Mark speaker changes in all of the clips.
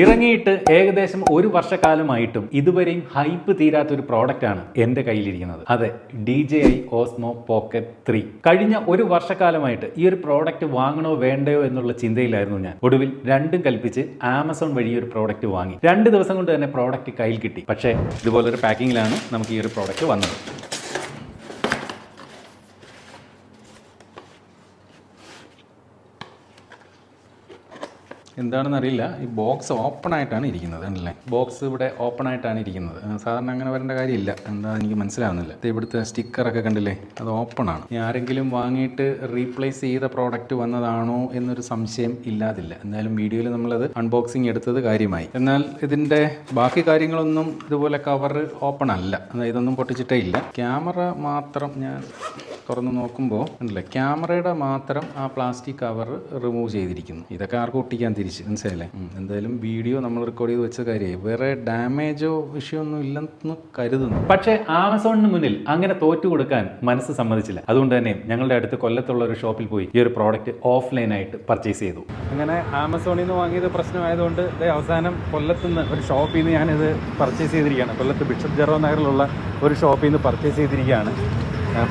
Speaker 1: ഇറങ്ങിയിട്ട് ഏകദേശം ഒരു വർഷക്കാലമായിട്ടും ഇതുവരെയും ഹൈപ്പ് തീരാത്ത ഒരു പ്രോഡക്റ്റ് ആണ് എന്റെ കയ്യിലിരിക്കുന്നത്. അതെ D J I Osmo Pocket three കഴിഞ്ഞ ഒരു വർഷക്കാലമായിട്ട് ഈ ഒരു പ്രോഡക്റ്റ് വാങ്ങണോ വേണ്ടയോ എന്നുള്ള ചിന്തയിലായിരുന്നു ഞാൻ. ഒടുവിൽ രണ്ടും കൽപ്പിച്ച് ആമസോൺ വഴി ഒരു പ്രോഡക്റ്റ് വാങ്ങി. രണ്ട് ദിവസം കൊണ്ട് തന്നെ പ്രോഡക്റ്റ് കയ്യിൽ കിട്ടി. പക്ഷേ ഇതുപോലൊരു പാക്കിങ്ങിലാണ് നമുക്ക് ഈ ഒരു പ്രോഡക്റ്റ് വന്നത്. എന്താണെന്ന് അറിയില്ല ഈ ബോക്സ് ഓപ്പൺ ആയിട്ടാണ് ഇരിക്കുന്നത് അല്ലേ? ബോക്സ് ഇവിടെ ഓപ്പൺ ആയിട്ടാണ് ഇരിക്കുന്നത്. സാധാരണ അങ്ങനെ വരേണ്ട കാര്യമില്ല. എന്താ എനിക്ക് മനസ്സിലാവുന്നില്ല. ഇവിടുത്തെ സ്റ്റിക്കറൊക്കെ കണ്ടില്ലേ? അത് ഓപ്പൺ ആണ്. ഇനി ആരെങ്കിലും വാങ്ങിയിട്ട് റീപ്ലേസ് ചെയ്ത പ്രോഡക്റ്റ് വന്നതാണോ എന്നൊരു സംശയം ഇല്ലാതില്ല. എന്തായാലും വീഡിയോയിൽ നമ്മളത് അൺബോക്സിങ് എടുത്തത് കാര്യമായി. എന്നാൽ ഇതിന്റെ ബാക്കി കാര്യങ്ങളൊന്നും ഇതുപോലെ കവർ ഓപ്പൺ അല്ല. ഇതൊന്നും പൊട്ടിച്ചിട്ടേ ഇല്ല. ക്യാമറ മാത്രം ഞാൻ തുറന്ന് നോക്കുമ്പോൾ ഉണ്ടല്ലേ ക്യാമറയുടെ മാത്രം ആ പ്ലാസ്റ്റിക് കവർ റിമൂവ് ചെയ്തിരിക്കുന്നു. ഇതൊക്കെ ആർക്കും ഒട്ടിക്കാൻ തിരിച്ച്? മനസ്സിലായില്ലേ? എന്തായാലും വീഡിയോ നമ്മൾ റെക്കോർഡ് ചെയ്ത് വെച്ച കാര്യമായി. വേറെ ഡാമേജോ വിഷയമൊന്നും ഇല്ലെന്ന് കരുതുന്നു. പക്ഷേ ആമസോണിന് മുന്നിൽ അങ്ങനെ തോറ്റു കൊടുക്കാൻ മനസ്സ് സമ്മതിച്ചില്ല. അതുകൊണ്ട് തന്നെ ഞങ്ങളുടെ അടുത്ത് കൊല്ലത്തുള്ള ഒരു ഷോപ്പിൽ പോയി ഈ ഒരു പ്രോഡക്റ്റ് ഓഫ്ലൈൻ ആയിട്ട് പർച്ചേസ് ചെയ്തു. അങ്ങനെ ആമസോണിൽ നിന്ന് വാങ്ങിയത് പ്രശ്നമായതുകൊണ്ട് ദേ അവസാനം കൊല്ലത്തുനിന്ന് ഒരു ഷോപ്പിൽ നിന്ന് ഞാനിത് പർച്ചേസ് ചെയ്തിരിക്കുകയാണ്. കൊല്ലത്ത് ബിഷപ്പ് ജെറോ നഗറിലുള്ള ഒരു ഷോപ്പിൽ നിന്ന് പർച്ചേസ് ചെയ്തിരിക്കുകയാണ്.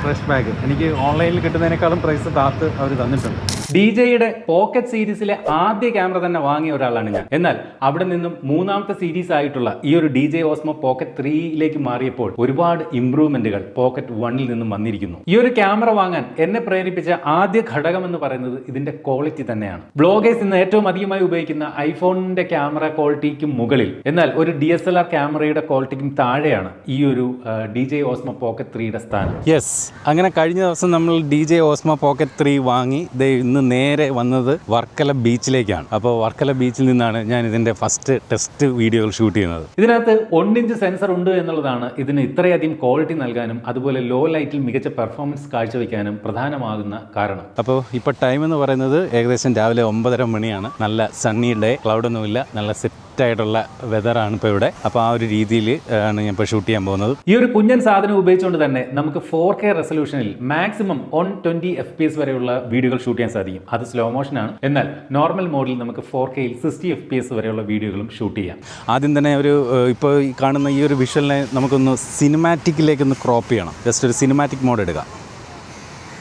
Speaker 1: ഫ്രഷ് ബാഗ് എനിക്ക് ഓൺലൈനിൽ കിട്ടുന്നതിനേക്കാളും പ്രൈസ് താത്ത് അവർ തന്നിട്ടുണ്ട്. ഡി ജെയുടെ പോക്കറ്റ് സീരീസിലെ ആദ്യ ക്യാമറ തന്നെ വാങ്ങിയ ഒരാളാണ് ഞാൻ. എന്നാൽ അവിടെ നിന്നും മൂന്നാമത്തെ സീരീസ് ആയിട്ടുള്ള ഈ ഒരു ഡി ജെ ഓസ്മോ പോക്കറ്റ് ത്രീയിലേക്ക് മാറിയപ്പോൾ ഒരുപാട് ഇംപ്രൂവ്മെന്റുകൾ പോക്കറ്റ് വണ്ണിൽ നിന്നും വന്നിരിക്കുന്നു. ഈ ഒരു ക്യാമറ വാങ്ങാൻ എന്നെ പ്രേരിപ്പിച്ച ആദ്യ ഘടകം എന്ന് പറയുന്നത് ഇതിന്റെ ക്വാളിറ്റി തന്നെയാണ്. ബ്ലോഗേഴ്സ് ഇന്ന് ഏറ്റവും അധികമായി ഉപയോഗിക്കുന്ന ഐഫോണിന്റെ ക്യാമറ ക്വാളിറ്റിക്കും മുകളിൽ എന്നാൽ ഒരു ഡി എസ് എൽ ആർ ക്യാമറയുടെ ക്വാളിറ്റിക്കും താഴെയാണ് ഈ ഒരു ഡി ജെ ഓസ്മോ പോക്കറ്റ് ത്രീയുടെ സ്ഥാനം. യെസ് അങ്ങനെ കഴിഞ്ഞ ദിവസം നമ്മൾ D J Osmo Pocket three വാങ്ങി ഇന്ന് നേരെ വന്നത് വർക്കല ബീച്ചിലേക്കാണ്. അപ്പോൾ വർക്കല ബീച്ചിൽ നിന്നാണ് ഞാൻ ഇതിന്റെ ഫസ്റ്റ് ടെസ്റ്റ് വീഡിയോകൾ ഷൂട്ട് ചെയ്യുന്നത്. ഇതിനകത്ത് ഇഞ്ച് സെൻസർ ഉണ്ട് എന്നുള്ളതാണ് ഇതിന് ഇത്രയധികം ക്വാളിറ്റി നൽകാനും അതുപോലെ ലോ ലൈറ്റിൽ മികച്ച പെർഫോമൻസ് കാഴ്ചവെക്കാനും പ്രധാനമാകുന്ന കാരണം. അപ്പോൾ ഇപ്പോൾ ടൈം എന്ന് പറയുന്നത് ഏകദേശം രാവിലെ ഒമ്പതര മണിയാണ്. നല്ല സണ്ണി ഡേ ക്ലൗഡൊന്നുമില്ല നല്ല സെറ്റ് ആയിട്ടുള്ള വെതറാണ് ഇപ്പോൾ ഇവിടെ. അപ്പോൾ ആ ഒരു രീതിയിൽ ആണ് ഞാൻ ഇപ്പോൾ ഷൂട്ട് ചെയ്യാൻ പോകുന്നത്. ഈ ഒരു കുഞ്ഞൻ സാധനം ഉപയോഗിച്ചുകൊണ്ട് തന്നെ നമുക്ക് four K റെസൊല്യൂഷനിൽ maximum one twenty F P S വരെയുള്ള വീഡിയോകൾ ഷൂട്ട് ചെയ്യാൻ സാധിക്കും. അത് സ്ലോ മോഷനാണ് എന്നാൽ നോർമൽ മോഡിൽ നമുക്ക് ഫോർ കെയിൽ സിക്സ്റ്റി എഫ് പി എസ് വരെയുള്ള വീഡിയോകളും ഷൂട്ട് ചെയ്യാം. ആദ്യം തന്നെ ഒരു ഇപ്പോൾ കാണുന്ന ഈ ഒരു വിഷ്വലിനെ നമുക്കൊന്ന് സിനിമാറ്റിക്കിലേക്ക് ഒന്ന് ക്രോപ്പ് ചെയ്യണം. ജസ്റ്റ് ഒരു സിനിമാറ്റിക് മോഡ് എടുക്കാം.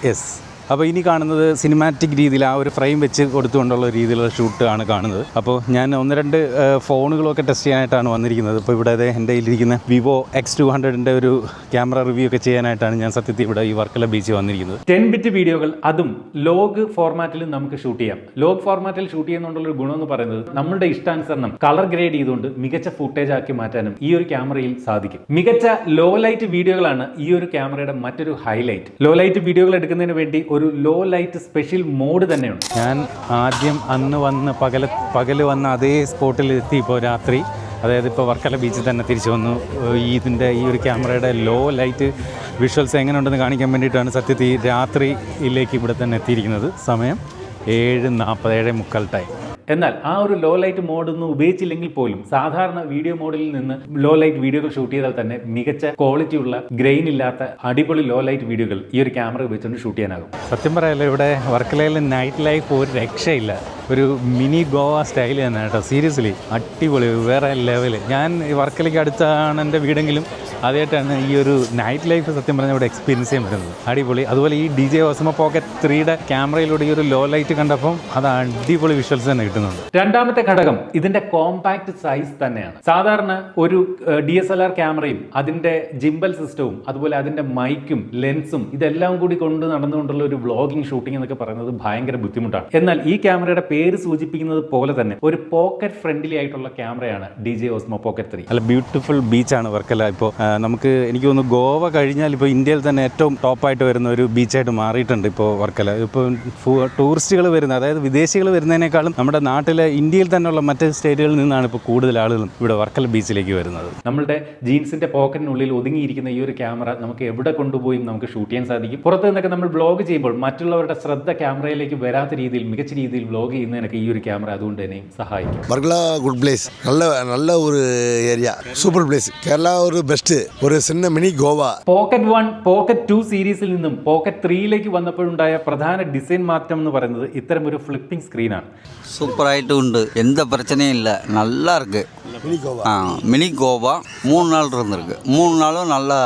Speaker 1: യെസ് അപ്പോൾ ഇനി കാണുന്നത് സിനിമാറ്റിക് രീതിയിൽ ആ ഒരു ഫ്രെയിം വെച്ച് കൊടുത്തുകൊണ്ടുള്ള രീതിയിലുള്ള ഷൂട്ട് ആണ് കാണുന്നത്. അപ്പോൾ ഞാൻ ഒന്ന് രണ്ട് ഫോണുകളൊക്കെ ടെസ്റ്റ് ചെയ്യാനായിട്ടാണ് വന്നിരിക്കുന്നത്. ഇപ്പോൾ ഇവിടെ എന്റെ കയ്യിലിരിക്കുന്ന വിവോ എക്സ് ടു ഹൺഡ്രഡിന്റെ ഒരു ക്യാമറ റിവ്യൂ ഒക്കെ ചെയ്യാനായിട്ടാണ് ഞാൻ സത്യത്തിൽ ഇവിടെ ഈ വർക്കല ബീച്ച് വന്നിരിക്കുന്നത്. ടെൻ ബിറ്റ് വീഡിയോകൾ അതും ലോഗ് ഫോർമാറ്റിൽ നമുക്ക് ഷൂട്ട് ചെയ്യാം. ലോഗ് ഫോർമാറ്റിൽ ഷൂട്ട് ചെയ്യുന്നതുകൊണ്ടുള്ള ഒരു ഗുണം എന്ന് പറയുന്നത് നമ്മുടെ ഇഷ്ടാനുസരണം കളർ ഗ്രേഡ് ചെയ്തുകൊണ്ട് മികച്ച ഫുട്ടേജ് ആക്കി മാറ്റാനും ഈ ഒരു ക്യാമറയിൽ സാധിക്കും. മികച്ച ലോ ലൈറ്റ് വീഡിയോകളാണ് ഈ ഒരു ക്യാമറയുടെ മറ്റൊരു ഹൈലൈറ്റ് ലോ ലൈറ്റ് വീഡിയോകൾ എടുക്കുന്നതിന് വേണ്ടി ഒരു ലോ ലൈറ്റ് സ്പെഷ്യൽ മോഡ് തന്നെയുണ്ട്. ഞാൻ ആദ്യം അന്ന് വന്ന് പകല പകൽ വന്ന അതേ സ്പോട്ടിൽ എത്തി ഇപ്പോൾ രാത്രി അതായത് ഇപ്പോൾ വർക്കല ബീച്ചിൽ തന്നെ തിരിച്ചു വന്നു. ഈ ഇതിന്റെ ഈ ഒരു ക്യാമറയുടെ ലോ ലൈറ്റ് വിഷ്വൽസ് എങ്ങനെ ഉണ്ടെന്ന് കാണിക്കാൻ വേണ്ടിയിട്ടാണ് സത്യത്തിൽ രാത്രിയിലേക്ക് ഇവിടെ തന്നെ എത്തിയിരിക്കുന്നത്. സമയം ഏഴ് നാൽപ്പത് ഏഴ് മുക്കാൽ ടൈം എന്നാൽ ആ ഒരു ലോ ലൈറ്റ് മോഡ് ഒന്നും ഉപയോഗിച്ചില്ലെങ്കിൽ പോലും സാധാരണ വീഡിയോ മോഡിൽ നിന്ന് ലോ ലൈറ്റ് വീഡിയോകൾ ഷൂട്ട് ചെയ്താൽ തന്നെ മികച്ച ക്വാളിറ്റി ഉള്ള ഗ്രെയിൻ ഇല്ലാത്ത അടിപൊളി ലോ ലൈറ്റ് വീഡിയോകൾ ഈ ഒരു ക്യാമറ ഉപയോഗിച്ചുകൊണ്ട് ഷൂട്ട് ചെയ്യാനാകും. സത്യം പറയാലോ ഇവിടെ വർക്കലയിൽ നൈറ്റ് ലൈഫ് ഒരു രക്ഷയില്ല. ഒരു മിനി ഗോവ സ്റ്റൈൽ തന്നെ കേട്ടോ. സീരിയസ്ലി അടിപൊളി വേറെ ലെവൽ ഞാൻ വർക്കിലേക്ക് അടുത്താണ് എന്റെ വീടെങ്കിലും. ആദ്യമായിട്ടാണ് ഈ ഒരു നൈറ്റ് ലൈഫ് സത്യം പറഞ്ഞാൽ ഇവിടെ എക്സ്പീരിയൻസ് ചെയ്യാൻ പറ്റുന്നത്. അടിപൊളി. അതുപോലെ ഈ ഡി ജെ ഓസമ പോക്കറ്റ് ത്രീയുടെ ക്യാമറയിലൂടെ ഈ ഒരു ലോ ലൈറ്റ് കണ്ടപ്പം അത് അടിപൊളി വിഷ്വൽസ് തന്നെ കിട്ടുന്നുണ്ട്. രണ്ടാമത്തെ ഘടകം ഇതിന്റെ കോമ്പാക്ട് സൈസ് തന്നെയാണ്. സാധാരണ ഒരു ഡി എസ് എൽ ആർ ക്യാമറയും അതിന്റെ ജിംബൽ സിസ്റ്റവും അതുപോലെ അതിന്റെ മൈക്കും ലെൻസും ഇതെല്ലാം കൂടി കൊണ്ട് നടന്നുകൊണ്ടുള്ള ഒരു വ്ളോഗിംഗ് ഷൂട്ടിംഗ് എന്നൊക്കെ പറയുന്നത് ഭയങ്കര ബുദ്ധിമുട്ടാണ്. എന്നാൽ ഈ ക്യാമറയുടെ പേര് സൂചിപ്പിക്കുന്നത് പോലെ തന്നെ ഒരു പോക്കറ്റ് ഫ്രണ്ട്ലി ആയിട്ടുള്ള ക്യാമറയാണ് D J Osmo Pocket three അല്ല ബ്യൂട്ടിഫുൾ ബീച്ചാണ് വർക്കല. ഇപ്പോൾ നമുക്ക് എനിക്ക് തോന്നുന്നു ഗോവ കഴിഞ്ഞാൽ ഇപ്പോൾ ഇന്ത്യയിൽ തന്നെ ഏറ്റവും ടോപ്പായിട്ട് വരുന്ന ഒരു ബീച്ചായിട്ട് മാറിയിട്ടുണ്ട് ഇപ്പോൾ വർക്കല. ഇപ്പോൾ ടൂറിസ്റ്റുകൾ വരുന്ന അതായത് വിദേശികൾ വരുന്നതിനേക്കാളും നമ്മുടെ നാട്ടിലെ ഇന്ത്യയിൽ തന്നെയുള്ള മറ്റ് സ്റ്റേറ്റുകളിൽ നിന്നാണ് ഇപ്പോൾ കൂടുതൽ ആളുകളും ഇവിടെ വർക്കല ബീച്ചിലേക്ക് വരുന്നത്. നമ്മുടെ ജീൻസിന്റെ പോക്കറ്റിനുള്ളിൽ ഒതുങ്ങിയിരിക്കുന്ന ഈ ഒരു ക്യാമറ നമുക്ക് എവിടെ കൊണ്ടുപോയും നമുക്ക് ഷൂട്ട് ചെയ്യാൻ സാധിക്കും. പുറത്ത് നിന്നൊക്കെ നമ്മൾ ബ്ലോഗ് ചെയ്യുമ്പോൾ മറ്റുള്ളവരുടെ ശ്രദ്ധ ക്യാമറയിലേക്ക് വരാത്ത രീതിയിൽ മികച്ച രീതിയിൽ വ്ലോഗ് ചെയ്യുന്നതിനൊക്കെ ഈ ഒരു ക്യാമറ അതുകൊണ്ട് തന്നെ സഹായിക്കും
Speaker 2: வர்கலா குட் பிளேஸ் நல்ல நல்ல ஒரு ஏரியா சூப்பர் பிளேஸ் கேரளா ஒரு பெஸ்ட்டு ஒரு சின்ன mini Goa
Speaker 1: pocket one pocket two സീരീസിൽ നിന്നും പോക്കറ്റ് ത്രീയിലേക്ക് വന്നപ്പോഴുണ്ടായ പ്രധാന ഡിസൈൻ മാറ്റം എന്ന് പറയുന്നത് ഇത്തരം ഒരു ഫ്ലിപ്പിംഗ് സ്ക്രീനാണ്
Speaker 3: சூப்பராகிட்டு உண்டு எந்த பிரச்சனையும் இல்லை நல்லா இருக்கு
Speaker 2: மினி கோவா
Speaker 3: ஆ மினி கோவா மூணு நாள் இருந்திருக்கு மூணு நாளும் நல்லா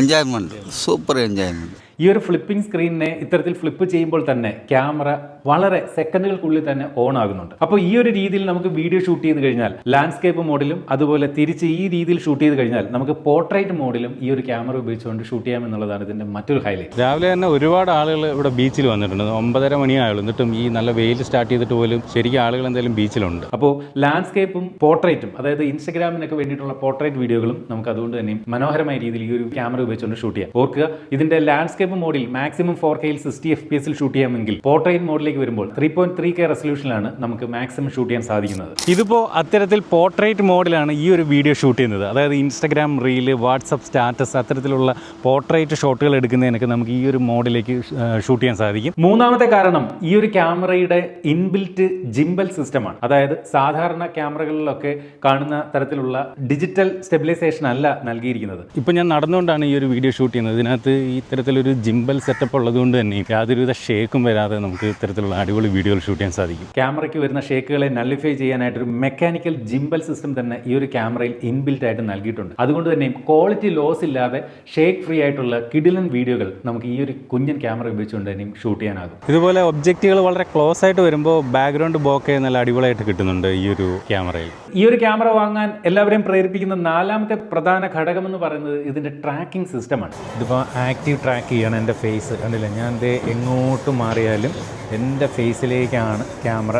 Speaker 3: என்ஜாய்மெண்ட் சூப்பர் என்ஜாய்மெண்ட்
Speaker 1: ഈ ഒരു ഫ്ലിപ്പിംഗ് സ്ക്രീനിനെ ഇത്തരത്തിൽ ഫ്ലിപ്പ് ചെയ്യുമ്പോൾ തന്നെ ക്യാമറ വളരെ സെക്കൻഡുകൾക്കുള്ളിൽ തന്നെ ഓൺ ആകുന്നുണ്ട്. അപ്പോൾ ഈ ഒരു രീതിയിൽ നമുക്ക് വീഡിയോ ഷൂട്ട് ചെയ്ത് കഴിഞ്ഞാൽ ലാൻഡ്സ്കേപ്പ് മോഡിലും അതുപോലെ തിരിച്ച് ഈ രീതിയിൽ ഷൂട്ട് ചെയ്ത് കഴിഞ്ഞാൽ നമുക്ക് പോർട്രേറ്റ് മോഡിലും ഈ ഒരു ക്യാമറ ഉപയോഗിച്ചുകൊണ്ട് ഷൂട്ട് ചെയ്യാം എന്നുള്ളതാണ് ഇതിന്റെ മറ്റൊരു ഹൈലൈറ്റ്
Speaker 4: രാവിലെ തന്നെ ഒരുപാട് ആളുകൾ ഇവിടെ ബീച്ചിൽ വന്നിട്ടുണ്ട്. ഒമ്പതര മണിയായുള്ളൂ. എന്നിട്ടും ഈ നല്ല വെയിൽ സ്റ്റാർട്ട് ചെയ്തിട്ട് പോലും ശരിക്കും ആളുകൾ എന്തായാലും ബീച്ചിലുണ്ട്
Speaker 1: അപ്പോൾ ലാൻഡ്സ്കേപ്പും പോർട്രേറ്റും അതായത് ഇൻസ്റ്റഗ്രാമിനൊക്കെ വേണ്ടിയിട്ടുള്ള പോർട്രേറ്റ് വീഡിയോകളും നമുക്ക് അതുകൊണ്ട് തന്നെ മനോഹരമായ രീതിയിൽ ഈ ഒരു ക്യാമറ ഉപയോഗിച്ചുകൊണ്ട് ഷൂട്ട് ചെയ്യാം. ഓർക്കുക ഇതിന്റെ ലാൻഡ്സ്കേപ്പ് മോഡിൽ മാക്സിമം ഫോർ കെയിൽ സിക്സ്റ്റി എഫ് പി എസിൽ ഷൂട്ട് ചെയ്യാമെങ്കിൽ പോർട്രേറ്റ് മോഡിലേക്ക് വരുമ്പോൾ ത്രീ പോയിന്റ് ത്രീ കെ റെസൊല്യൂഷനിലാണ് നമുക്ക് മാക്സിമം ഷൂട്ട് ചെയ്യാൻ സാധിക്കുന്നത്.
Speaker 4: ഇതിപ്പോൾ അത്തരത്തിൽ പോർട്രേറ്റ് മോഡിലാണ് ഈ ഒരു വീഡിയോ ഷൂട്ട് ചെയ്യുന്നത്. അതായത് ഇൻസ്റ്റാഗ്രാം റീൽ വാട്സപ്പ് സ്റ്റാറ്റസ് അത്തരത്തിലുള്ള പോർട്രേറ്റ് ഷോട്ടുകൾ എടുക്കുന്നതിനൊക്കെ നമുക്ക് ഈ ഒരു മോഡിലേക്ക് ഷൂട്ട് ചെയ്യാൻ സാധിക്കും.
Speaker 1: മൂന്നാമത്തെ കാരണം ഈ ഒരു ക്യാമറയുടെ ഇൻബിൽറ്റ് ജിംബൽ സിസ്റ്റമാണ് അതായത് സാധാരണ ക്യാമറകളിലൊക്കെ കാണുന്ന തരത്തിലുള്ള ഡിജിറ്റൽ സ്റ്റെബിലൈസേഷൻ അല്ല നൽകിയിരിക്കുന്നത്.
Speaker 4: ഇപ്പം ഞാൻ നടന്നുകൊണ്ടാണ് ഈ ഒരു വീഡിയോ ഷൂട്ട് ചെയ്യുന്നത്. ഇതിനകത്ത് ഇത്തരത്തിലൊരു ജിംബൽ സെറ്റപ്പ് ഉള്ളതുകൊണ്ട് തന്നെ യാതൊരുവിധ ഷേക്കും വരാതെ നമുക്ക് ഇത്തരത്തിലുള്ള അടിപൊളി വീഡിയോകൾ ഷൂട്ട് ചെയ്യാൻ സാധിക്കും.
Speaker 1: ക്യാമറയ്ക്ക് വരുന്ന ഷേക്കുകളെ നള്ളിഫൈ ചെയ്യാനായിട്ടൊരു മെക്കാനിക്കൽ ജിംബൽ സിസ്റ്റം തന്നെ ഈ ഒരു ക്യാമറയിൽ ഇൻബിൽറ്റ് ആയിട്ട് നൽകിയിട്ടുണ്ട്. അതുകൊണ്ട് തന്നെ ക്വാളിറ്റി ലോസ് ഇല്ലാതെ ഷേക്ക് ഫ്രീ ആയിട്ടുള്ള കിഡിലൻ വീഡിയോകൾ നമുക്ക് ഈ ഒരു കുഞ്ഞൻ ക്യാമറ ഉപയോഗിച്ചുകൊണ്ട് തന്നെയും ഷൂട്ട് ചെയ്യാനാകും.
Speaker 4: ഇതുപോലെ ഒബ്ജക്റ്റുകൾ വളരെ ക്ലോസ് ആയിട്ട് വരുമ്പോൾ ബാക്ക്ഗ്രൗണ്ട് ബോക്കെ നല്ല അടിപൊളിയായിട്ട് കിട്ടുന്നുണ്ട് ഈ ഒരു ക്യാമറയിൽ.
Speaker 1: ഈ ഒരു ക്യാമറ വാങ്ങാൻ എല്ലാവരെയും പ്രേരിപ്പിക്കുന്ന നാലാമത്തെ പ്രധാന ഘടകം എന്ന് പറയുന്നത് ഇതിന്റെ ട്രാക്കിംഗ് സിസ്റ്റമാണ്
Speaker 4: ഇതിപ്പോൾ ആക്റ്റീവ് ട്രാക്ക് ചെയ്യണം എന്റെ ഫേസ് കണ്ടില്ല? ഞാൻ ദേ എങ്ങോട്ട് മാറിയാലും എന്റെ ഫേസിലേക്കാണ് ക്യാമറ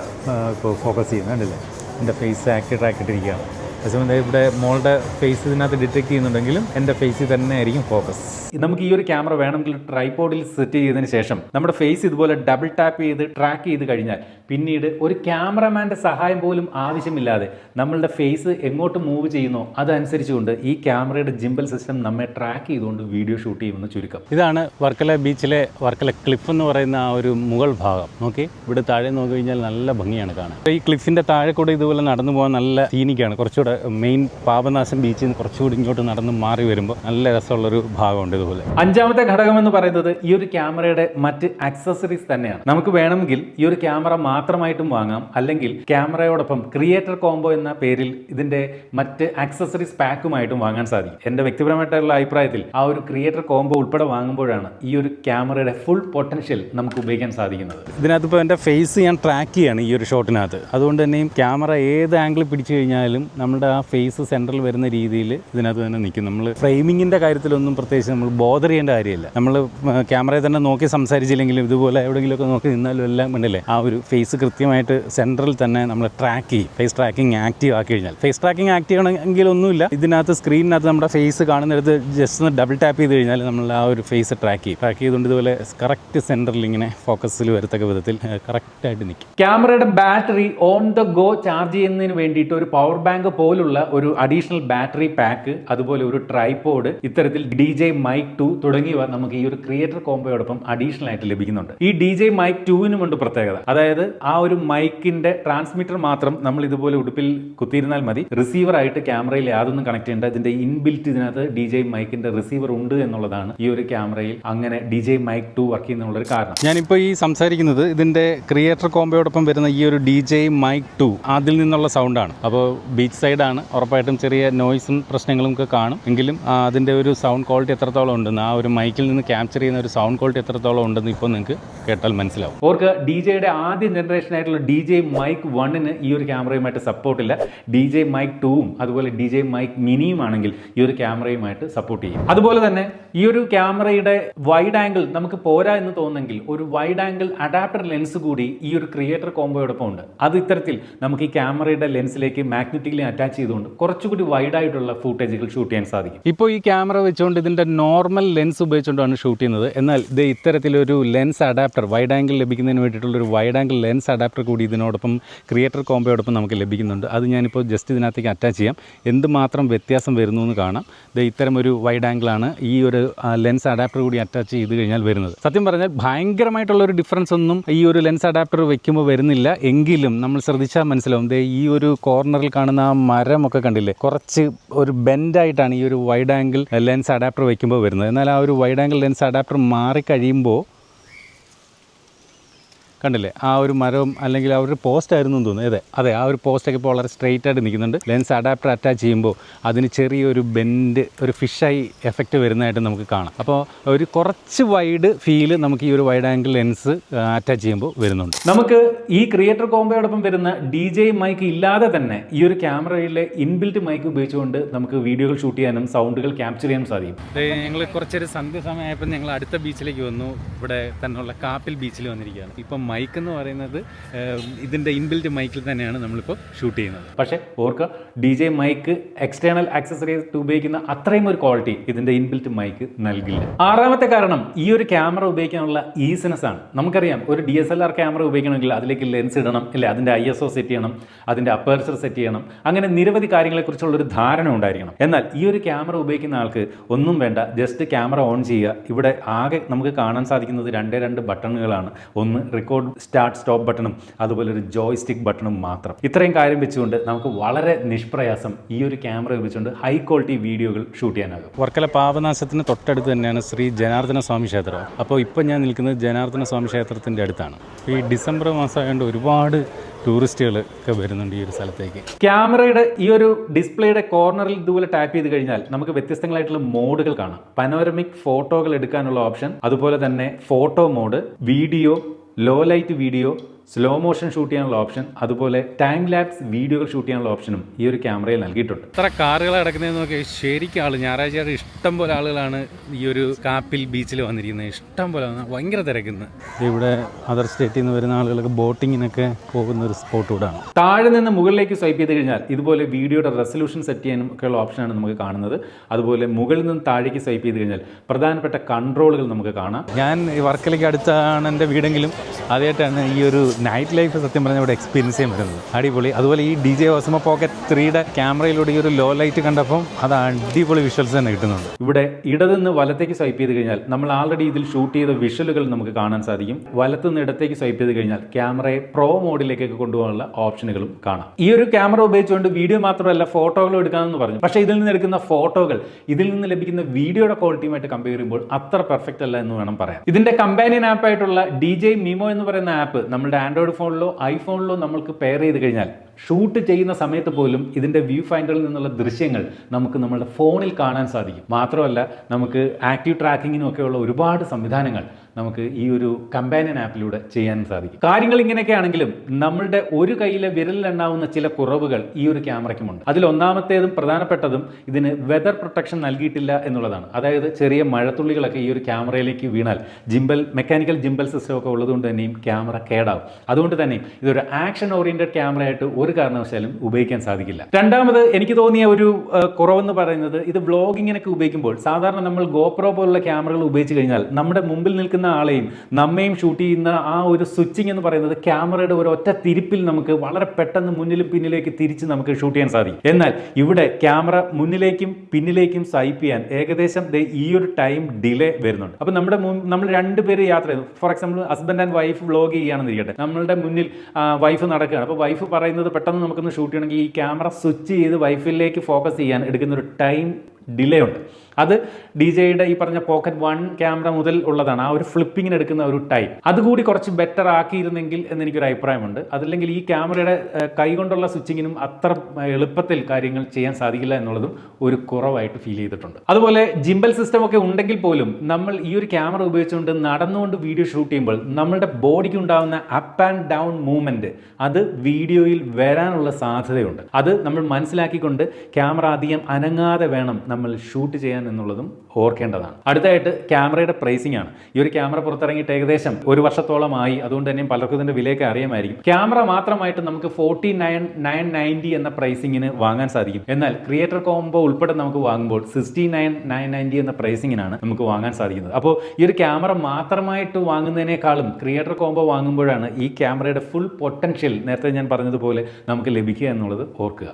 Speaker 4: ഫോക്കസ് ചെയ്യുന്നത്. കണ്ടില്ലേ? എന്റെ ഫേസ് ആക്റ്റീവ് ട്രാക്ക് ഇട്ടിരിക്കുകയാണ്. അതേസമയം ഇവിടെ മോളുടെ ഫേസ് ഇതിനകത്ത് ഡിറ്റക്ട് ചെയ്യുന്നുണ്ടെങ്കിലും എന്റെ ഫേസിൽ തന്നെ ആയിരിക്കും ഫോക്കസ്
Speaker 1: നമുക്ക് ഈ ഒരു ക്യാമറ വേണമെങ്കിൽ ട്രൈപോഡിൽ സെറ്റ് ചെയ്തതിന് ശേഷം നമ്മുടെ ഫേസ് ഇതുപോലെ ഡബിൾ ടാപ്പ് ചെയ്ത് ട്രാക്ക് ചെയ്ത് കഴിഞ്ഞാൽ പിന്നീട് ഒരു ക്യാമറമാന്റെ സഹായം പോലും ആവശ്യമില്ലാതെ നമ്മളുടെ ഫേസ് എങ്ങോട്ട് മൂവ് ചെയ്യുന്നോ അതനുസരിച്ചുകൊണ്ട് ഈ ക്യാമറയുടെ ജിംബൽ സിസ്റ്റം നമ്മെ ട്രാക്ക് ചെയ്തുകൊണ്ട് വീഡിയോ ഷൂട്ട് ചെയ്യുമെന്ന് ചുരുക്കം.
Speaker 4: ഇതാണ് വർക്കല ബീച്ചിലെ വർക്കല ക്ലിഫ് എന്ന് പറയുന്ന ആ ഒരു മുകൾ ഭാഗം. നോക്കി ഇവിടെ താഴെ നോക്കി കഴിഞ്ഞാൽ നല്ല ഭംഗിയാണ് കാണാൻ. ഈ ക്ലിഫിന്റെ താഴെ കൂടെ ഇതുപോലെ നടന്നു പോകാൻ നല്ല സീനിക്കാണ് കുറച്ചുകൂടെ മെയിൻ പാപനാശം ബീച്ചിൽ നിന്ന് കുറച്ചുകൂടി ഇങ്ങോട്ട് നടന്ന് മാറി വരുമ്പോൾ നല്ല രസമുള്ളൊരു ഭാഗമുണ്ട് ഇതുപോലെ.
Speaker 1: അഞ്ചാമത്തെ ഘടകം എന്ന് പറയുന്നത് ഈ ഒരു ക്യാമറയുടെ മറ്റ് ആക്സസറീസ് തന്നെയാണ്. നമുക്ക് വേണമെങ്കിൽ ഈ ഒരു ക്യാമറ മാത്രമായിട്ടും വാങ്ങാം. അല്ലെങ്കിൽ ക്യാമറയോടൊപ്പം ക്രിയേറ്റർ കോംബോ എന്ന പേരിൽ ഇതിന്റെ മറ്റ് ആക്സസറീസ് പാക്കുമായിട്ടും വാങ്ങാൻ സാധിക്കും. എന്റെ വ്യക്തിപരമായിട്ടുള്ള അഭിപ്രായത്തിൽ ആ ഒരു ക്രിയേറ്റർ കോംബോ ഉൾപ്പെടെ വാങ്ങുമ്പോഴാണ് ഈ ഒരു ക്യാമറയുടെ ഫുൾ പൊട്ടൻഷ്യൽ നമുക്ക് ഉപയോഗിക്കാൻ സാധിക്കുന്നത്.
Speaker 4: ഇതിനകത്ത് ഇപ്പോൾ എന്റെ ഫേസ് ഞാൻ ട്രാക്ക് ചെയ്യാണ് ഈ ഒരു ഷോട്ടിനകത്ത് അതുകൊണ്ട് തന്നെയും ക്യാമറ ഏത് ആംഗിൾ പിടിച്ചു കഴിഞ്ഞാലും നമ്മുടെ ആ ഫേസ് സെന്ററിൽ വരുന്ന രീതിയിൽ ഇതിനകത്ത് തന്നെ നിൽക്കും. നമ്മൾ ഫ്രെയിമിങ്ങിന്റെ കാര്യത്തിലൊന്നും പ്രത്യേകിച്ച് നമ്മൾ ബോധർ ചെയ്യേണ്ട കാര്യമില്ല. നമ്മൾ ക്യാമറയിൽ തന്നെ നോക്കി സംസാരിച്ചില്ലെങ്കിലും ഇതുപോലെ എവിടെയെങ്കിലുമൊക്കെ നോക്കി നിന്നാലും എല്ലാം ഉണ്ടല്ലേ? ആ ഒരു ഫേസ് കൃത്യമായിട്ട് സെന്ററിൽ തന്നെ നമ്മൾ ട്രാക്ക് ചെയ്യും. ഫേസ് ട്രാക്കിംഗ് ആക്റ്റീവ് ആക്കി കഴിഞ്ഞാൽ. ഫേസ് ട്രാക്കിംഗ് ആക്റ്റീവ് ആണെങ്കിൽ ഒന്നുമില്ല. ഇതിനകത്ത് സ്ക്രീനിനകത്ത് നമ്മുടെ ഫേസ് കാണുന്നിടത്ത് ജസ്റ്റ് ഒന്ന് ഡബിൾ ടാപ്പ് ചെയ്ത് കഴിഞ്ഞാൽ നമ്മൾ ആ ഒരു ഫേസ് ട്രാക്ക് ചെയ്യും. ട്രാക്ക് ചെയ്തുകൊണ്ട് ഇതുപോലെ കറക്റ്റ് സെന്ററിൽ ഇങ്ങനെ ഫോക്കസിൽ വരത്തക്ക വിധത്തിൽ കറക്റ്റായിട്ട് നിൽക്കും.
Speaker 1: ക്യാമറയുടെ battery on the go charge ചെയ്യുന്നതിന് വേണ്ടിയിട്ട് ഒരു പവർ ബാങ്ക് പോലുള്ള ഒരു അഡീഷണൽ ബാറ്ററി പാക്ക് അതുപോലെ ഒരു ട്രൈപോഡ് ഇത്തരത്തിൽ ഡി ജെ മൈക്ക് ടു തുടങ്ങിയവ നമുക്ക് ഈ ഒരു ക്രിയേറ്റർ കോംബോയോടൊപ്പം അഡീഷണൽ ആയിട്ട് ലഭിക്കുന്നുണ്ട്. ഈ ഡി ജെ മൈക്ക് ടുവിനുമുണ്ട് പ്രത്യേകത അതായത് ആ ഒരു മൈക്കിന്റെ ട്രാൻസ്മിറ്റർ മാത്രം നമ്മൾ ഇതുപോലെ ഉടുപ്പിൽ കുത്തിയിരുന്നാൽ മതി. റിസീവർ ആയിട്ട് ക്യാമറയിൽ യാതൊന്നും കണക്ട് ചെയ്യേണ്ട ഇതിന്റെ ഇൻബിൽറ്റ് ഇതിനകത്ത് ഡി ജെ മൈക്കിന്റെ റിസീവർ ഉണ്ട് എന്നുള്ളതാണ് ഈ ഒരു ക്യാമറയിൽ അങ്ങനെ D J mic two work ചെയ്യുന്നുള്ള ഒരു കാരണം.
Speaker 4: ഞാനിപ്പോൾ ഈ സംസാരിക്കുന്നത് ഇതിന്റെ ക്രിയേറ്റർ കോംബോയോടൊപ്പം വരുന്ന ഈ ഒരു ഡി ജെ മൈക്ക് ടു അതിൽ നിന്നുള്ള സൗണ്ടാണ് അപ്പോൾ ബീച്ച് സൈഡാണ്. ഉറപ്പായിട്ടും ചെറിയ നോയ്സും പ്രശ്നങ്ങളും ഒക്കെ കാണും. എങ്കിലും അതിന്റെ ഒരു സൗണ്ട് ക്വാളിറ്റി എത്രത്തോളം ഉണ്ടെന്ന് ആ ഒരു മൈക്കിൽ നിന്ന് ക്യാപ്ചർ ചെയ്യുന്ന ഒരു സൗണ്ട് ക്വാളിറ്റി എത്രത്തോളം ഉണ്ടെന്ന് ഇപ്പോൾ നിങ്ങൾക്ക് കേട്ടാൽ മനസ്സിലാവും.
Speaker 1: ഓർക്ക് ഡി ജെയുടെ ആദ്യ ജനറേഷൻ ആയിട്ടുള്ള ഡി ജെ മൈക്ക് വണ്ണിന് ഈ ഒരു ക്യാമറയുമായിട്ട് സപ്പോർട്ട് ഇല്ല. ഡി ജെ മൈക്ക് ടൂവും അതുപോലെ ഡി ജെ മൈക്ക് മിനിയും ആണെങ്കിൽ ഈ ഒരു ക്യാമറയുമായിട്ട് സപ്പോർട്ട് ചെയ്യും. അതുപോലെ തന്നെ ഈ ഒരു ക്യാമറയുടെ വൈഡ് ആംഗിൾ നമുക്ക് പോരാ എന്ന് തോന്നുന്നെങ്കിൽ ഒരു വൈഡ് ആംഗിൾ അഡാപ്റ്റർ ലെൻസ് കൂടി ഈ ഒരു ക്രിയേറ്റർ കോംബോയോടൊപ്പം ഉണ്ട്. അത് ഇത്തരത്തിൽ നമുക്ക് ഈ ക്യാമറയുടെ ലെൻസിലേക്ക് മാഗ്നറ്റിക്കലി അറ്റാച്ച് അറ്റാച്ച് ചെയ്തുകൊണ്ട് കുറച്ചുകൂടി വൈഡായിട്ടുള്ള ഫൂട്ടേജുകൾ ഷൂട്ട് ചെയ്യാൻ സാധിക്കും.
Speaker 4: ഇപ്പോൾ ഈ ക്യാമറ വെച്ചുകൊണ്ട് ഇതിന്റെ നോർമൽ ലെൻസ് ഉപയോഗിച്ചുകൊണ്ടാണ് ഷൂട്ട് ചെയ്യുന്നത്. എന്നാൽ ഇത് ഇത്തരത്തിലൊരു ലെൻസ് അഡാപ്റ്റർ വൈഡ് ആംഗിൾ ലഭിക്കുന്നതിന് വേണ്ടിയിട്ടുള്ള ഒരു വൈഡ് ആംഗിൾ ലെൻസ് അഡാപ്റ്റർ കൂടി ഇതിനോടൊപ്പം ക്രിയേറ്റർ കോംബോയോടൊപ്പം നമുക്ക് ലഭിക്കുന്നുണ്ട്. അത് ഞാനിപ്പോൾ ജസ്റ്റ് ഇതിനകത്തേക്ക് അറ്റാച്ച് ചെയ്യാം. എന്തുമാത്രം വ്യത്യാസം വരുന്നു എന്ന് കാണാം. ഇത് ഇത്തരം ഒരു വൈഡ് ആംഗിളാണ് ഈ ഒരു ലെൻസ് അഡാപ്റ്റർ കൂടി അറ്റാച്ച് ചെയ്ത് കഴിഞ്ഞാൽ വരുന്നത്. സത്യം പറഞ്ഞാൽ ഭയങ്കരമായിട്ടുള്ള ഒരു ഡിഫറൻസ് ഒന്നും ഈ ഒരു ലെൻസ് അഡാപ്റ്റർ വെക്കുമ്പോൾ വരുന്നില്ല. എങ്കിലും നമ്മൾ ശ്രദ്ധിച്ചാൽ മനസ്സിലാവും. ദേ ഈ ഒരു കോർണറിൽ കാണുന്ന ആ മരമൊക്കെ കണ്ടില്ലേ? കുറച്ച് ഒരു ബെൻഡായിട്ടാണ് ഈ ഒരു വൈഡ് ആംഗിൾ ലെൻസ് അഡാപ്റ്റർ വയ്ക്കുമ്പോൾ വരുന്നത്. എന്നാൽ ആ ഒരു വൈഡ് ആംഗിൾ ലെൻസ് അഡാപ്റ്റർ മാറിക്കഴിയുമ്പോൾ കണ്ടില്ലേ? ആ ഒരു മരവും അല്ലെങ്കിൽ ആ ഒരു പോസ്റ്റ് ആയിരുന്നു എന്ന് തോന്നുന്നു. അതെ അതെ ആ ഒരു പോസ്റ്റൊക്കെ ഇപ്പോൾ വളരെ സ്ട്രെയിറ്റ് ആയിട്ട് നിൽക്കുന്നുണ്ട്. ലെൻസ് അഡാപ്റ്റർ അറ്റാച്ച് ചെയ്യുമ്പോൾ അതിന് ചെറിയൊരു ബെൻഡ് ഒരു ഫിഷ് ആയി എഫക്റ്റ് വരുന്നതായിട്ട് നമുക്ക് കാണാം. അപ്പോൾ ഒരു കുറച്ച് വൈഡ് ഫീൽ നമുക്ക് ഈ ഒരു വൈഡ് ആംഗിൾ ലെൻസ് അറ്റാച്ച് ചെയ്യുമ്പോൾ വരുന്നുണ്ട്.
Speaker 1: നമുക്ക് ഈ ക്രിയേറ്റർ കോംബോയോടൊപ്പം വരുന്ന ഡി ജെ മൈക്ക് ഇല്ലാതെ തന്നെ ഈ ഒരു ക്യാമറയിലെ ഇൻബിൽറ്റ് മൈക്ക് ഉപയോഗിച്ചുകൊണ്ട് നമുക്ക് വീഡിയോകൾ ഷൂട്ട് ചെയ്യാനും സൗണ്ടുകൾ ക്യാപ്ചർ ചെയ്യാനും സാധിക്കും.
Speaker 4: ഞങ്ങൾ കുറച്ചൊരു സന്ധ്യ സമയമായപ്പോൾ ഞങ്ങൾ അടുത്ത ബീച്ചിലേക്ക് വന്നു. ഇവിടെ തന്നെയുള്ള കാപ്പിൽ ബീച്ചിൽ വന്നിരിക്കുകയാണ്. ഇപ്പം മൈക്ക് എന്ന് പറയുന്നത് ഇതിന്റെ ഇൻബിൽറ്റ് മൈക്കിൽ തന്നെയാണ് നമ്മളിപ്പോൾ ഷൂട്ട് ചെയ്യുന്നത്.
Speaker 1: പക്ഷേ ഓർക്കുക D J mic external accessories ഉപയോഗിക്കുന്ന അത്രയും ഒരു ക്വാളിറ്റി ഇതിന്റെ ഇൻബിൽറ്റ് മൈക്ക് നൽകില്ല. ആറാമത്തെ കാരണം ഈ ഒരു ക്യാമറ ഉപയോഗിക്കാനുള്ള ഈസിനെസ് ആണ്. നമുക്കറിയാം ഒരു D S L R camera ഉപയോഗിക്കണമെങ്കിൽ അതിലേക്ക് ലെൻസ് ഇടണം അല്ലെ? അതിന്റെ ഐ എസ് ഒ സെറ്റ് ചെയ്യണം അതിന്റെ അപ്പേർച്ചർ സെറ്റ് ചെയ്യണം അങ്ങനെ നിരവധി കാര്യങ്ങളെക്കുറിച്ചുള്ള ഒരു ധാരണ ഉണ്ടായിരിക്കണം. എന്നാൽ ഈ ഒരു ക്യാമറ ഉപയോഗിക്കുന്ന ആൾക്ക് ഒന്നും വേണ്ട ജസ്റ്റ് ക്യാമറ ഓൺ ചെയ്യുക. ഇവിടെ ആകെ നമുക്ക് കാണാൻ സാധിക്കുന്നത് രണ്ടേ രണ്ട് ബട്ടണുകളാണ്. ഒന്ന് റെക്കോർഡ് സ്റ്റാർട്ട് സ്റ്റോപ്പ് ബട്ടണും അതുപോലെ ഒരു ജോയ് സ്റ്റിക് ബട്ടണും മാത്രം. ഇത്രയും കാര്യം വെച്ചുകൊണ്ട് നമുക്ക് വളരെ നിഷ്പ്രയാസം ഈ ഒരു ക്യാമറ ഉപയോഗിച്ചുകൊണ്ട് ഹൈ ക്വാളിറ്റി വീഡിയോകൾ ഷൂട്ട് ചെയ്യാനാകും.
Speaker 4: വർക്കല പാപനാശത്തിന് തൊട്ടടുത്ത് തന്നെയാണ് ശ്രീ ജനാർദ്ദന സ്വാമി ക്ഷേത്രം. അപ്പോൾ ഇപ്പം ഞാൻ നിൽക്കുന്നത് ജനാർദ്ദന സ്വാമി ക്ഷേത്രത്തിന്റെ അടുത്താണ്. ഈ ഡിസംബർ മാസമായതുകൊണ്ട് ഒരുപാട് ടൂറിസ്റ്റുകൾ ഒക്കെ വരുന്നുണ്ട് ഈ ഒരു സ്ഥലത്തേക്ക്.
Speaker 1: ക്യാമറയുടെ ഈ ഒരു ഡിസ്പ്ലേയുടെ കോർണറിൽ ഇതുപോലെ ടാപ്പ് ചെയ്ത് കഴിഞ്ഞാൽ നമുക്ക് വ്യത്യസ്തങ്ങളായിട്ടുള്ള മോഡുകൾ കാണാം. പനോരമിക് ഫോട്ടോകൾ എടുക്കാനുള്ള ഓപ്ഷൻ അതുപോലെ തന്നെ photo mode video low light video slow motion shoot ചെയ്യാനുള്ള ഓപ്ഷൻ അതുപോലെ ടൈം ലാപ്സ് വീഡിയോകൾ ഷൂട്ട് ചെയ്യാനുള്ള ഓപ്ഷനും ഈ ഒരു ക്യാമറയിൽ നൽകിയിട്ടുണ്ട്.
Speaker 4: ഇത്ര കാറുകൾ കിടക്കുന്നതെന്ന് നോക്കി ശരിക്കും ആൾ ഞായറാഴ്ച ഇഷ്ടം പോലെ ആളുകളാണ് ഈ ഒരു കാപ്പിൽ ബീച്ചിൽ വന്നിരിക്കുന്നത്. ഇഷ്ടം പോലെ ഭയങ്കര തിരക്കുന്നത് ഇവിടെ അതർ സ്റ്റേറ്റിൽ നിന്ന് വരുന്ന ആളുകൾക്ക് ബോട്ടിങ്ങിനൊക്കെ പോകുന്ന ഒരു സ്പോട്ട് കൂടാണ്.
Speaker 1: താഴെ നിന്ന് മുകളിലേക്ക് സ്വൈപ്പ് ചെയ്ത് കഴിഞ്ഞാൽ ഇതുപോലെ വീഡിയോയുടെ റെസൊല്യൂഷൻ സെറ്റ് ചെയ്യാനും ഒക്കെയുള്ള ഓപ്ഷനാണ് നമുക്ക് കാണുന്നത്. അതുപോലെ മുകളിൽ നിന്ന് താഴേക്ക് സ്വൈപ്പ് ചെയ്ത് കഴിഞ്ഞാൽ പ്രധാനപ്പെട്ട കൺട്രോളുകൾ നമുക്ക് കാണാം.
Speaker 4: ഞാൻ ഈ വർക്കലയ്ക്ക് അടുത്താണ് എന്റെ വീടെങ്കിലും. ആദ്യമായിട്ടാണ് ഈ ഒരു നൈറ്റ് ലൈഫ് സത്യം പറഞ്ഞാൽ ഇവിടെ എക്സ്പീരിയൻസ് ചെയ്യാൻ പറ്റുന്നത്. അടിപൊളി. അതുപോലെ ഈ ഡി ജെ ഓസമ പോക്കറ്റ് ത്രീയുടെ ക്യാമറയിലൂടെ ഈ ഒരു ലോ ലൈറ്റ് കണ്ടപ്പം അത് അടിപൊളി വിഷ്വൽസ് തന്നെ കിട്ടുന്നുണ്ട്.
Speaker 1: ഇവിടെ ഇടതുനിന്ന് വലത്തേക്ക് സ്വൈപ്പ് ചെയ്ത് കഴിഞ്ഞാൽ നമ്മൾ ആൾറെഡി ഇതിൽ ഷൂട്ട് ചെയ്ത വിഷ്വലുകൾ നമുക്ക് കാണാൻ സാധിക്കും. വലത്തു നിന്ന് ഇടത്തേക്ക് സ്വൈപ്പ് ചെയ്ത് കഴിഞ്ഞാൽ ക്യാമറയെ പ്രോ മോഡിലേക്കൊക്കെ കൊണ്ടുപോകാനുള്ള ഓപ്ഷനുകളും കാണാം. ഈ ഒരു ക്യാമറ ഉപയോഗിച്ചുകൊണ്ട് വീഡിയോ മാത്രമല്ല ഫോട്ടോകളും എടുക്കാമെന്ന് പറഞ്ഞു. പക്ഷേ ഇതിൽ നിന്ന് എടുക്കുന്ന ഫോട്ടോകൾ ഇതിൽ നിന്ന് ലഭിക്കുന്ന വീഡിയോയുടെ ക്വാളിറ്റിയുമായിട്ട് കമ്പയർ ചെയ്യുമ്പോൾ അത്ര പെർഫെക്റ്റ് അല്ല എന്ന് വേണം പറയാം ഇതിന്റെ കമ്പാനിയൻ ആപ്പായിട്ടുള്ള ഡി ജെ മിമോ എന്ന് പറയുന്ന ആപ്പ് നമ്മുടെ ആൻഡ്രോയിഡ് ഫോണിലോ ഐഫോണിലോ നമ്മൾക്ക് പെയർ ചെയ്ത് കഴിഞ്ഞാൽ ഷൂട്ട് ചെയ്യുന്ന സമയത്ത് പോലും ഇതിന്റെ വ്യൂ ഫൈൻഡറിൽ നിന്നുള്ള ദൃശ്യങ്ങൾ നമുക്ക് നമ്മുടെ ഫോണിൽ കാണാൻ സാധിക്കും. മാത്രമല്ല നമുക്ക് ആക്റ്റീവ് ട്രാക്കിങ്ങിനും ഒക്കെയുള്ള ഒരുപാട് സംവിധാനങ്ങൾ നമുക്ക് ഈ ഒരു കമ്പാനിയൻ ആപ്പിലൂടെ ചെയ്യാൻ സാധിക്കും. കാര്യങ്ങൾ ഇങ്ങനെയൊക്കെ ആണെങ്കിലും നമ്മളുടെ ഒരു കയ്യിലെ വിരലിലെണ്ണാവുന്ന ചില കുറവുകൾ ഈ ഒരു ക്യാമറയ്ക്കുമുണ്ട്. അതിൽ ഒന്നാമത്തേതും പ്രധാനപ്പെട്ടതും ഇതിന് വെതർ പ്രൊട്ടക്ഷൻ നൽകിയിട്ടില്ല എന്നുള്ളതാണ്. അതായത് ചെറിയ മഴത്തുള്ളികളൊക്കെ ഈ ഒരു ക്യാമറയിലേക്ക് വീണാൽ ജിംബൽ മെക്കാനിക്കൽ ജിംബൽ സിസ്റ്റം ഒക്കെ ഉള്ളതുകൊണ്ട് തന്നെയും ക്യാമറ കേടാവും. അതുകൊണ്ട് തന്നെയും ഇതൊരു ആക്ഷൻ ഓറിയന്റഡ് ക്യാമറയായിട്ട് ഒരു കാരണവശാലും ഉപയോഗിക്കാൻ സാധിക്കില്ല. രണ്ടാമത് എനിക്ക് തോന്നിയ ഒരു കുറവെന്ന് പറയുന്നത് ഇത് വ്ളോഗിങ്ങിനൊക്കെ ഉപയോഗിക്കുമ്പോൾ സാധാരണ നമ്മൾ ഗോപ്രോ പോലുള്ള ക്യാമറകൾ ഉപയോഗിച്ച് കഴിഞ്ഞാൽ നമ്മുടെ മുമ്പിൽ നിൽക്കുന്ന ആളെയും നമ്മയും ഷൂട്ട് ചെയ്യുന്ന ആ ഒരു സ്വിച്ചിങ് എന്ന് പറയുന്നത് ക്യാമറയുടെ ഒരു ഒറ്റ തിരിപ്പിൽ നമുക്ക് വളരെ പെട്ടെന്ന് മുന്നിലും പിന്നിലേക്ക് തിരിച്ച് നമുക്ക് ഷൂട്ട് ചെയ്യാൻ സാധിക്കും. എന്നാൽ ഇവിടെ ക്യാമറ മുന്നിലേക്കും പിന്നിലേക്കും സ്വൈപ്പ് ചെയ്യാൻ ഏകദേശം ഈ ഒരു ടൈം ഡിലേ വരുന്നുണ്ട്. അപ്പോൾ നമ്മുടെ നമ്മൾ രണ്ടുപേര് യാത്ര ചെയ്തു. For example husband and wife vlog ചെയ്യുകയാണെന്ന് ഇരിക്കട്ടെ. നമ്മളുടെ മുന്നിൽ വൈഫ് നടക്കുകയാണ്. അപ്പോൾ വൈഫ് പറയുന്നത് പെട്ടെന്ന് നമുക്കൊന്ന് ഷൂട്ട് ചെയ്യണമെങ്കിൽ ഈ ക്യാമറ സ്വിച്ച് ചെയ്ത് വൈഫിലേക്ക് ഫോക്കസ് ചെയ്യാൻ എടുക്കുന്ന ഒരു ടൈം ഡിലേ ഉണ്ട്. അത് ഡി ജെയുടെ ഈ പറഞ്ഞ പോക്കറ്റ് വൺ ക്യാമറ മുതൽ ഉള്ളതാണ്. ആ ഒരു ഫ്ലിപ്പിങ്ങിന് എടുക്കുന്ന ഒരു ടൈം. അതുകൂടി കുറച്ച് ബെറ്റർ ആക്കിയിരുന്നെങ്കിൽ എന്ന് എനിക്കൊരു അഭിപ്രായമുണ്ട്. അതല്ലെങ്കിൽ ഈ ക്യാമറയുടെ കൈ കൈകൊണ്ടുള്ള സ്വിച്ചിങ്ങിനും അത്ര എളുപ്പത്തിൽ കാര്യങ്ങൾ ചെയ്യാൻ സാധിക്കില്ല എന്നുള്ളതും ഒരു കുറവായിട്ട് ഫീൽ ചെയ്തിട്ടുണ്ട്. അതുപോലെ ജിംബൽ സിസ്റ്റം ഒക്കെ ഉണ്ടെങ്കിൽ പോലും നമ്മൾ ഈ ഒരു ക്യാമറ ഉപയോഗിച്ചുകൊണ്ട് നടന്നുകൊണ്ട് വീഡിയോ ഷൂട്ട് ചെയ്യുമ്പോൾ നമ്മളുടെ ബോഡിക്ക് ഉണ്ടാകുന്ന അപ്പ് ആൻഡ് ഡൗൺ മൂവ്മെന്റ് അത് വീഡിയോയിൽ വരാനുള്ള സാധ്യതയുണ്ട്. അത് നമ്മൾ മനസ്സിലാക്കിക്കൊണ്ട് ക്യാമറ അധികം അനങ്ങാതെ വേണം നമ്മൾ ഷൂട്ട് ചെയ്യാൻ എന്നുള്ളതും ഓർക്കേണ്ടതാണ്. അടുത്തായിട്ട് ക്യാമറയുടെ പ്രൈസിംഗ് ആണ്. ഈ ഒരു ക്യാമറ പുറത്തിറങ്ങിയിട്ട് ഏകദേശം ഒരു വർഷത്തോളമായി. അതുകൊണ്ട് തന്നെ പലർക്കും ഇതിന്റെ വിലയൊക്കെ അറിയാമായിരിക്കും. ക്യാമറ മാത്രമായിട്ട് നമുക്ക് ഫോർട്ടി നയൻ നയൻ നയന്റി എന്ന പ്രൈസിങ്ങിന് വാങ്ങാൻ സാധിക്കും. എന്നാൽ ക്രിയേറ്റർ കോംബോ ഉൾപ്പെടെ നമുക്ക് വാങ്ങുമ്പോൾ സിക്സ്റ്റി നയൻ നയൻ നയന്റി എന്ന പ്രൈസിങ്ങിനാണ് നമുക്ക് വാങ്ങാൻ സാധിക്കുന്നത്. അപ്പോൾ ഈ ഒരു ക്യാമറ മാത്രമായിട്ട് വാങ്ങുന്നതിനേക്കാളും ക്രിയേറ്റർ കോംബോ വാങ്ങുമ്പോഴാണ് ഈ ക്യാമറയുടെ ഫുൾ പൊട്ടൻഷ്യൽ നേരത്തെ ഞാൻ പറഞ്ഞതുപോലെ നമുക്ക് ലഭിക്കുക എന്നുള്ളത് ഓർക്കുക.